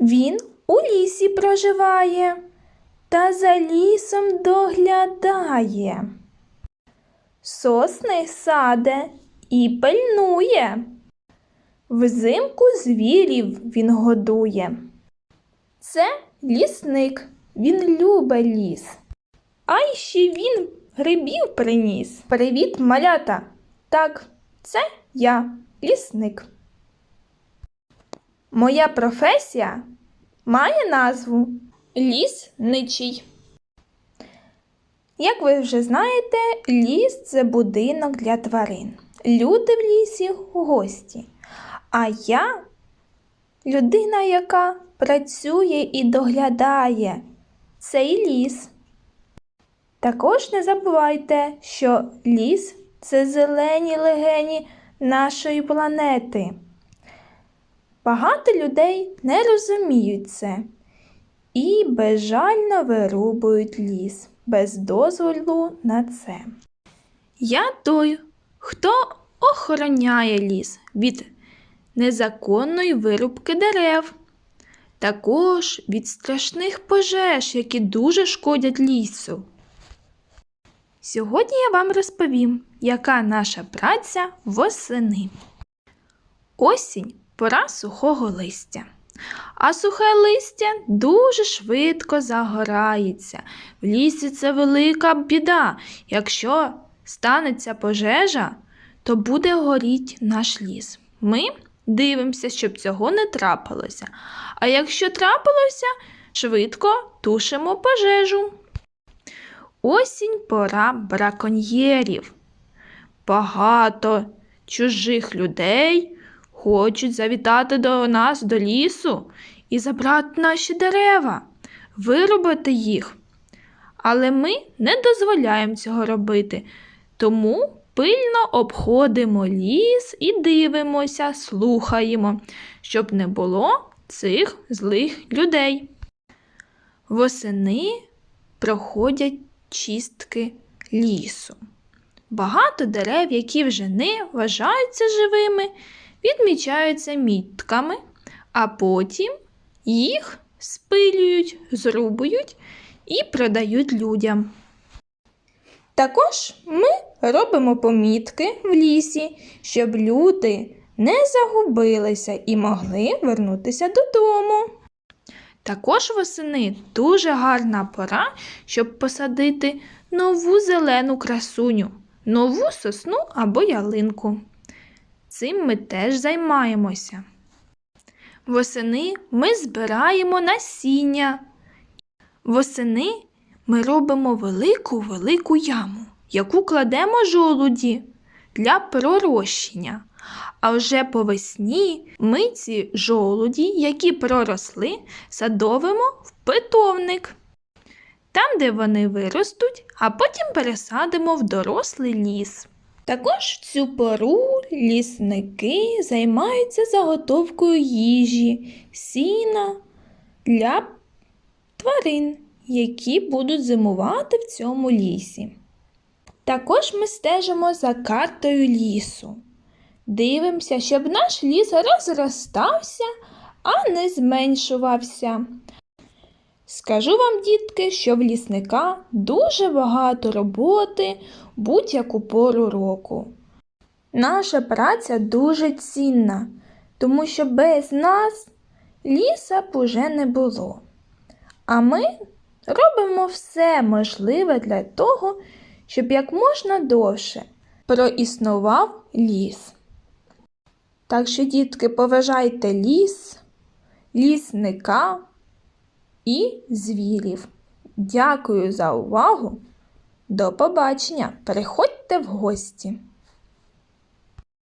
Він у лісі проживає та за лісом доглядає. Сосни саде і пильнує. Взимку звірів він годує. Це лісник, він любить ліс. А ще він грибів приніс. Привіт, малята! Так, це я, лісник. Моя професія має назву лісничий. Як ви вже знаєте, ліс це будинок для тварин. Люди в лісі гості. А я людина, яка працює і доглядає цей ліс. Також не забувайте, що ліс це зелені легені нашої планети. Багато людей не розуміють це і безжально вирубують ліс без дозволу на це. Я той, хто охороняє ліс від незаконної вирубки дерев, також від страшних пожеж, які дуже шкодять лісу. Сьогодні я вам розповім, яка наша праця восени. Осінь пора сухого листя. А сухе листя дуже швидко загорається. В лісі це велика біда. Якщо станеться пожежа, то буде горіть наш ліс. Ми дивимося, щоб цього не трапилося. А якщо трапилося, швидко тушимо пожежу. Осінь пора браконьєрів. Багато чужих людей хочуть завітати до нас до лісу і забрати наші дерева, вирубати їх. Але ми не дозволяємо цього робити, тому пильно обходимо ліс і дивимося, слухаємо, щоб не було цих злих людей. Восени проходять чистки лісу. Багато дерев, які вже не вважаються живими, відмічаються мітками, а потім їх спилюють, зрубують і продають людям. Також ми робимо помітки в лісі, щоб люди не загубилися і могли вернутися додому. Також восени дуже гарна пора, щоб посадити нову зелену красуню, нову сосну або ялинку. Цим ми теж займаємося. Восени ми збираємо насіння. Восени ми робимо велику велику яму, яку кладемо жолуді для пророщення. А вже по весні ми ці жолуді, які проросли, садовимо в питомник. Там, де вони виростуть, а потім пересадимо в дорослий ліс. Також цю пору лісники займаються заготовкою їжі, сіна для тварин, які будуть зимувати в цьому лісі. Також ми стежимо за картою лісу. Дивимося, щоб наш ліс розростався, а не зменшувався. Скажу вам, дітки, що в лісника дуже багато роботи будь-яку пору року. Наша праця дуже цінна, тому що без нас ліса б уже не було. А ми робимо все можливе для того, щоб як можна довше проіснував ліс. Так що, дітки, поважайте ліс, лісника і звірів. Дякую за увагу. До побачення! Приходьте в гості!